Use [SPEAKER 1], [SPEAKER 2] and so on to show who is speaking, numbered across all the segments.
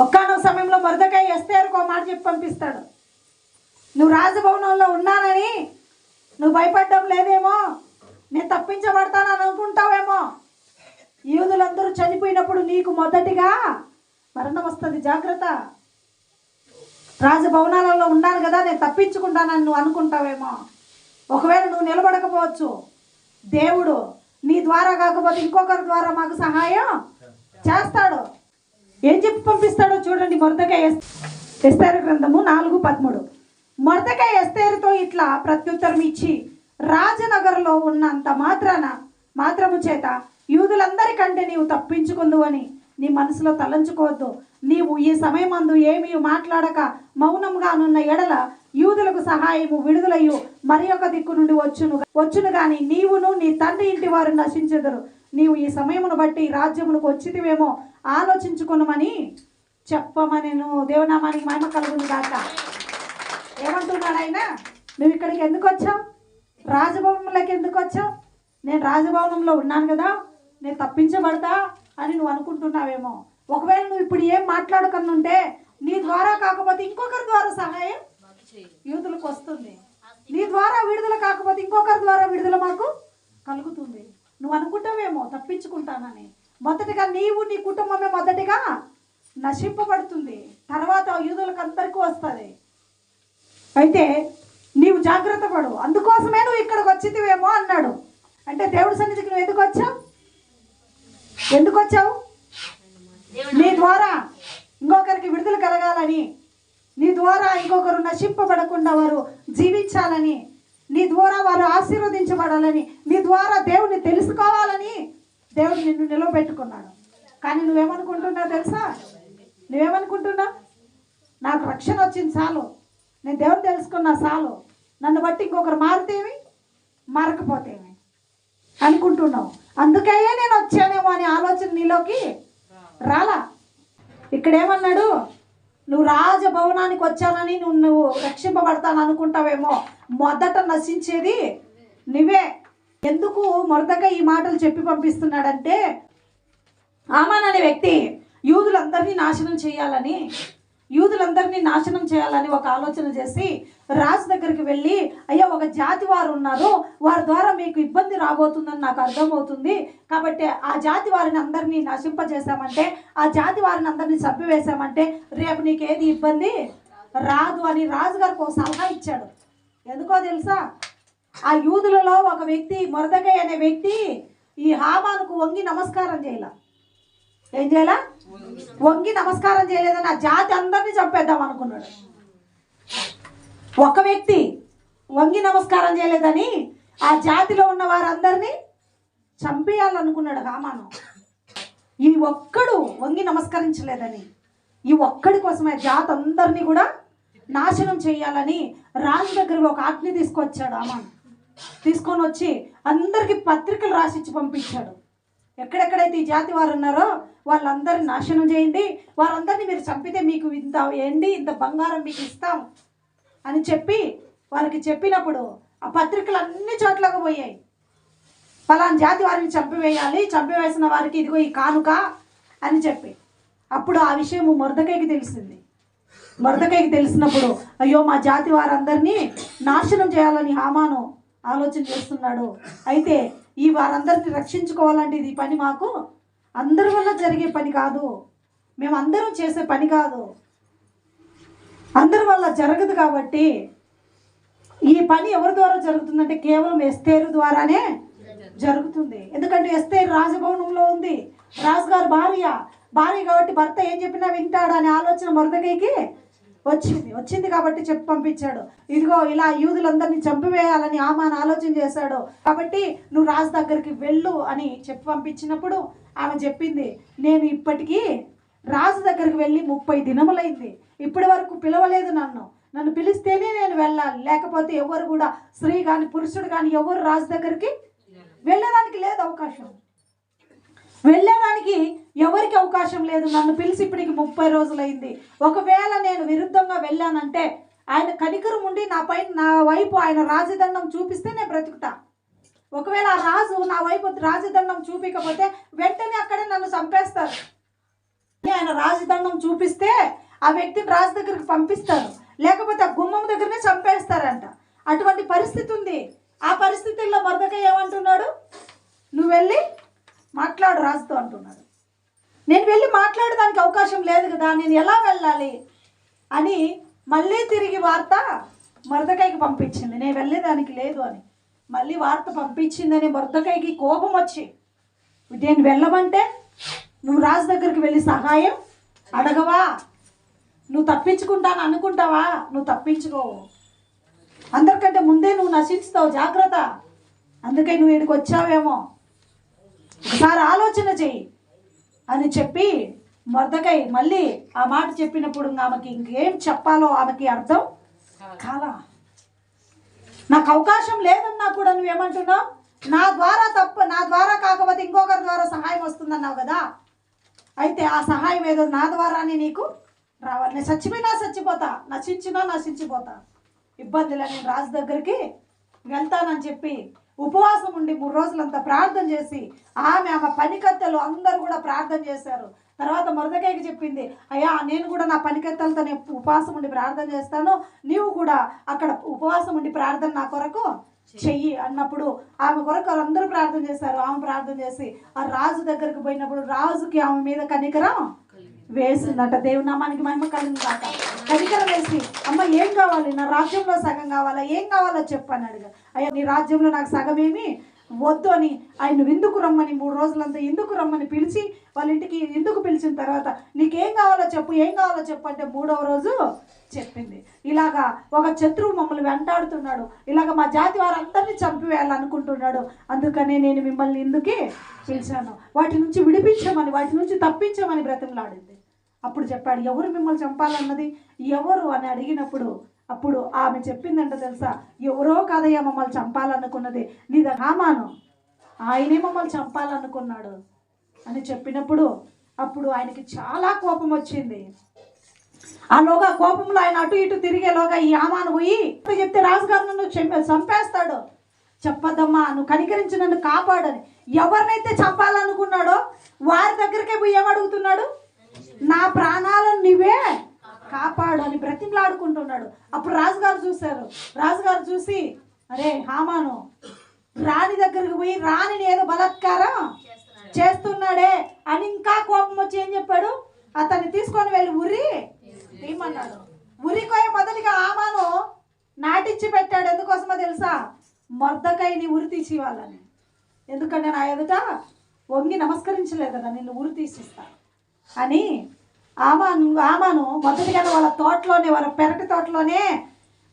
[SPEAKER 1] ఒక్కనొక సమయంలో మరదకాయ ఎస్తేరుకో మాట చెప్పి పంపిస్తాడు. నువ్వు రాజభవనంలో ఉన్నానని నువ్వు భయపడడం లేదేమో? నేను తప్పించబడతానని అనుకుంటావేమో? యూదులందరూ చనిపోయినప్పుడు నీకు మొదటిగా మరణం వస్తుంది జాగ్రత్త. రాజభవనాలలో ఉన్నాను కదా నేను తప్పించుకుంటానని నువ్వు అనుకుంటావేమో? ఒకవేళ నువ్వు నిలబడకపోవచ్చు దేవుడు నీ ద్వారా కాకపోతే ఇంకొకరి ద్వారా మాకు సహాయం చేస్తాడు. ఏం చెప్పి పంపిస్తాడో చూడండి మొరదకాయ ఎస్తేరు గ్రంథము నాలుగు పదమూడు. మొరదకాయ ఎస్తేరుతో ఇట్లా ప్రత్యుత్తరం ఇచ్చి రాజనగర్లో ఉన్నంత మాత్రాన మాత్రము చేత యూదులందరికంటే నీవు తప్పించుకుందు అని నీ మనసులో తలంచుకోవద్దు. నీవు ఈ సమయమందు ఏమీ మాట్లాడక మౌనంగానున్న ఎడల యూదులకు సహాయము విడుదలయ్యు. మరి ఒక దిక్కు నుండి వచ్చును వచ్చును గాని నీవును నీ తండ్రి ఇంటి వారు నశించెదరు. నీవు ఈ సమయమును బట్టి రాజ్యమునకు వచ్చితివేమో ఆలోచించుకునమని చెప్పమనేను. దేవనామానికి మహిమ కలుగును కాక ఏమంటున్నాడు ఆయన? నువ్వు ఇక్కడికి ఎందుకు వచ్చావు? రాజభవనంలోకి ఎందుకు వచ్చావు? నేను రాజభవనంలో ఉన్నాను కదా నేను తప్పించబడతా అని నువ్వు అనుకుంటున్నావేమో. ఒకవేళ నువ్వు ఇప్పుడు ఏం మాట్లాడకనుంటే నీ ద్వారా కాకపోతే ఇంకొకరి ద్వారా సహాయం యూతులకు వస్తుంది. నీ ద్వారా విడుదల కాకపోతే ఇంకొకరి ద్వారా విడుదల మాకు కలుగుతుంది. నువ్వు తప్పించుకుంటానని మొదటిగా నీవు నీ కుటుంబమే మొదటిగా నశింపబడుతుంది. తర్వాత యూదులకు అందరికీ వస్తుంది. అయితే నీవు జాగ్రత్త పడు. అందుకోసమే నువ్వు ఇక్కడికి వచ్చితివేమో అన్నాడు. అంటే దేవుడి సన్నిధికి నువ్వు ఎందుకు వచ్చావు? ఎందుకు వచ్చావు? నీ ద్వారా ఇంకొకరికి విడుదల కలగాలని నీ ద్వారా ఇంకొకరు నశింపబడకుండా వారు జీవించాలని నీ ద్వారా వారు ఆశీర్వదించబడాలని నీ ద్వారా దేవుని తెలుసుకోవాలని దేవుడు నిన్ను నిలవబెట్టుకున్నాడు. కానీ నువ్వేమనుకుంటున్నావు తెలుసా? నువ్వేమనుకుంటున్నావు? నాకు రక్షణ వచ్చింది చాలు. నేను దేవుని తెలుసుకున్నా చాలు. నన్ను బట్టి ఇంకొకరు మారితేమి? మారకపోతేమి? అనుకుంటున్నావు. అందుకే నేను వచ్చానేమో అనే ఆలోచన నీలోకి రాలా? ఇక్కడేమన్నాడు? నువ్వు రాజభవనానికి వచ్చానని నువ్వు నువ్వు రక్షింపబడతాను అనుకుంటావేమో. మొదట నశించేది నువ్వే. ఎందుకు మొదటగా ఈ మాటలు చెప్పి పంపిస్తున్నాడంటే ఆమాన్ అనే వ్యక్తి యూదులందరినీ నాశనం చేయాలని యూదులందరినీ నాశనం చేయాలని ఒక ఆలోచన చేసి రాజు దగ్గరికి వెళ్ళి అయ్యా ఒక జాతి వారు ఉన్నారు. వారి ద్వారా మీకు ఇబ్బంది రాబోతుందని నాకు అర్థమవుతుంది. కాబట్టి ఆ జాతి వారిని అందరినీ నశింపజేశామంటే ఆ జాతి వారిని అందరినీ చంపివేశామంటే రేపు నీకు ఏది ఇబ్బంది? రాదు అని రాజుగారికి ఒక సలహా ఇచ్చాడు. ఎందుకో తెలుసా? ఆ యూదులలో ఒక వ్యక్తి మొరదగై అనే వ్యక్తి ఈ హామానుకు వంగి నమస్కారం చేయాల. ఏం చేయాలా? వంగి నమస్కారం చేయలేదని ఆ జాతి అందరినీ చంపేద్దాం అనుకున్నాడు. ఒక వ్యక్తి వంగి నమస్కారం చేయలేదని ఆ జాతిలో ఉన్న వారందరినీ చంపేయాలనుకున్నాడు హామాను ఈ ఒక్కడు వంగి నమస్కరించలేదని ఈ ఒక్కడి కోసమే జాతి అందరినీ కూడా నాశనం చేయాలని రాజు దగ్గర ఒక ఆజ్ఞ తీసుకొచ్చాడు ఆమాను తీసుకొని వచ్చి అందరికి పత్రికలు రాసిచ్చి పంపించాడు. ఎక్కడెక్కడైతే ఈ జాతి వారు ఉన్నారో వాళ్ళందరిని నాశనం చేయండి. వారందరినీ మీరు చంపితే మీకు ఇంత ఎండి ఇంత బంగారం మీకు ఇస్తాం అని చెప్పి వారికి చెప్పినప్పుడు ఆ పత్రికలు అన్ని చోట్లకు పోయాయి. ఫలాని జాతి వారిని చంపివేయాలి చంపివేసిన వారికి ఇదిగో ఈ కానుక అని చెప్పి. అప్పుడు ఆ విషయం మొరదకైకి తెలిసింది. మొరదకైకి తెలిసినప్పుడు అయ్యో మా జాతి వారందరినీ నాశనం చేయాలని హామాను ఆలోచన చేస్తున్నాడు. అయితే ఈ వారందరిని రక్షించుకోవాలంటే ఇది పని మాకు. అందరి వల్ల జరిగే పని కాదు. మేము అందరం చేసే పని కాదు. అందరి వల్ల జరగదు కాబట్టి ఈ పని ఎవరి ద్వారా జరుగుతుందంటే కేవలం ఎస్తేరు ద్వారానే జరుగుతుంది. ఎందుకంటే ఎస్తేరు రాజభవనంలో ఉంది. రాజుగారు భార్య. భార్య కాబట్టి భర్త ఏం చెప్పినా వింటాడు అనే ఆలోచన మరదకైకి వచ్చింది వచ్చింది కాబట్టి చెప్పి పంపించాడు. ఇదిగో ఇలా యూదులందరినీ చంపివేయాలని ఆమెను ఆలోచన చేశాడు. కాబట్టి నువ్వు రాజు దగ్గరికి వెళ్ళు అని చెప్పి పంపించినప్పుడు ఆమె చెప్పింది నేను ఇప్పటికీ రాజు దగ్గరికి వెళ్ళి ముప్పై దినములైంది. ఇప్పటి వరకు పిలవలేదు నన్ను. నన్ను పిలిస్తేనే నేను వెళ్ళాలి. లేకపోతే ఎవరు కూడా స్త్రీ కానీ పురుషుడు కానీ ఎవరు రాజు దగ్గరికి వెళ్ళడానికి లేదు అవకాశం. వెళ్ళడానికి ఎవరికి అవకాశం లేదు? నన్ను పిలిచి ఇప్పటికి ముప్పై రోజులైంది. ఒకవేళ నేను విరుద్ధంగా వెళ్ళానంటే ఆయన కనికరం ఉండి నా పైన నా వైపు ఆయన రాజదండం చూపిస్తే నేను బ్రతుకుతా. ఒకవేళ ఆ రాజు నా వైపు రాజదండం చూపించకపోతే వెంటనే అక్కడే నన్ను చంపేస్తారు. ఆయన రాజదండం చూపిస్తే ఆ వ్యక్తిని రాజు దగ్గరికి పంపిస్తారు. లేకపోతే ఆ గుమ్మం దగ్గరనే చంపేస్తారంట. అటువంటి పరిస్థితి ఉంది. ఆ పరిస్థితుల్లో మరొక ఏమంటున్నాడు? నువ్వు వెళ్ళి మాట్లాడు రాజుతో అంటున్నాడు. నేను వెళ్ళి మాట్లాడడానికి అవకాశం లేదు కదా నేను ఎలా వెళ్ళాలి అని మళ్ళీ తిరిగి వార్త మరదకాయకి పంపించింది. నేను వెళ్ళేదానికి లేదు అని. మళ్ళీ వార్త పంపించిందని మరదకాయకి కోపం వచ్చి నేను వెళ్ళమంటే నువ్వు రాజు దగ్గరికి వెళ్ళి సహాయం అడగవా? నువ్వు తప్పించుకుంటాను అనుకుంటావా? నువ్వు తప్పించుకో. అందరికంటే ముందే నువ్వు నశించుతావు జాగ్రత్త. అందుకే నువ్వు ఇక్కడికి వచ్చావేమో. ఒకసారి ఆలోచన చెయ్యి. అని చెప్పి మొరదకై మళ్ళీ ఆ మాట చెప్పినప్పుడు ఆమెకి ఇంకేం చెప్పాలో ఆమెకి అర్థం కాదా నాకు అవకాశం లేదన్నా కూడా నువ్వేమంటున్నావు? నా ద్వారా తప్ప నా ద్వారా కాకపోతే ఇంకొకరి ద్వారా సహాయం వస్తుందన్నావు కదా? అయితే ఆ సహాయం ఏదో నా ద్వారానే నీకు రావాలి. నేను చచ్చిపోయినా చచ్చిపోతా నశించినా నశించిపోతా. ఇబ్బందిలా నేను రాజు దగ్గరికి వెళ్తానని చెప్పి ఉపవాసం ఉండి మూడు రోజులంతా ప్రార్థన చేసి ఆమె ఆమె పనికత్తెలు అందరూ కూడా ప్రార్థన చేశారు. తర్వాత మరదకాయకి చెప్పింది అయ్యా నేను కూడా నా పనికత్తెలతో నేను ఉపవాసం ఉండి ప్రార్థన చేస్తాను. నీవు కూడా అక్కడ ఉపవాసం ఉండి ప్రార్థన నా కొరకు చెయ్యి అన్నప్పుడు ఆమె కొరకు వాళ్ళందరూ ప్రార్థన చేశారు. ఆమె ప్రార్థన చేసి ఆ రాజు దగ్గరికి పోయినప్పుడు రాజుకి ఆమె మీద కనికరం వేసిందంట. దేవుని నామానికి మహిమ కలిగింది కనికరం వేసి అమ్మ ఏం కావాలి? నా రాజ్యంలో సగం కావాలా? ఏం కావాలో చెప్పని అడిగా. అయ్యా నీ రాజ్యంలో నాకు సగం ఏమి వద్దు అని ఆయన ఎందుకు రమ్మని? మూడు రోజులంతా ఎందుకు రమ్మని? పిలిచి వాళ్ళ ఇంటికి ఎందుకు పిలిచిన తర్వాత నీకేం కావాలో చెప్పు ఏం కావాలో చెప్పు అంటే మూడవ రోజు చెప్పింది. ఇలాగా ఒక శత్రువు మమ్మల్ని వెంటాడుతున్నాడు. ఇలాగ మా జాతి వారందరినీ చంపివేయాలనుకుంటున్నాడు. అందుకనే నేను మిమ్మల్ని ఎందుకే పిలిచాను. వాటి నుంచి విడిపించమని వాటి నుంచి తప్పించమని బ్రతిమలాడింది. అప్పుడు చెప్పాడు ఎవరు మిమ్మల్ని చంపాలన్నది? ఎవరు? అని అడిగినప్పుడు అప్పుడు ఆమె చెప్పిందంట తెలుసా ఎవరో కాదయ్యా మమ్మల్ని చంపాలనుకున్నది నీద హామాను. ఆయనే మమ్మల్ని చంపాలనుకున్నాడు. అని చెప్పినప్పుడు అప్పుడు ఆయనకి చాలా కోపం వచ్చింది. ఆలోగా కోపంలో ఆయన అటు ఇటు తిరిగేలోగా ఈ ఆమాను పోయి చెప్తే రాజుగారు నన్ను చంపేస్తాడు. చెప్పద్దమ్మా నువ్వు కనికరించి నన్ను కాపాడని. ఎవరినైతే చంపాలనుకున్నాడో వారి దగ్గరికే పోయి ఏమడుగుతున్నాడు నా ప్రాణాలను నీవే కాపాడు అని బ్రతిమలాడుకుంటున్నాడు. అప్పుడు రాజుగారు చూశారు. రాజుగారు చూసి అరే హామాను రాణి దగ్గరికి పోయి రాణిని ఏదో బలాత్కారం చేస్తున్నాడే అని ఇంకా కోపం వచ్చి ఏం చెప్పాడు? అతన్ని తీసుకొని వెళ్ళి ఉరి ఏమన్నాడు ఉరికోయ మొదటిగా ఆమాను నాటించి పెట్టాడు. ఎందుకోసమో తెలుసా? మొర్దకాయని ఉరి తీసి వాళ్ళని ఎందుకంటే నా ఎదుట వంగి నమస్కరించలేదు కదా నిన్ను ఉరి తీసిస్తాను అని ఆమాను ఆమాను మొదటిగా వాళ్ళ తోటలోనే వాళ్ళ పెరటి తోటలోనే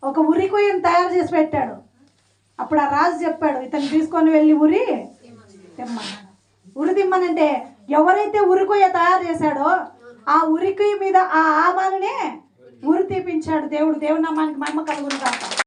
[SPEAKER 1] ఒక ఉరి కొయ్యను తయారు చేసి పెట్టాడు. అప్పుడు ఆ రాజు చెప్పాడు ఇతను తీసుకొని వెళ్ళి ఉరి తెమ్మన్నాడు ఉరి తిమ్మనంటే ఎవరైతే ఉరికొయ్య తయారు చేశాడో ఆ ఉరికి మీద ఆ ఆమానునే ఉరి తీపించాడు దేవుడు. దేవునామానికి మహిమ కలుగును కాక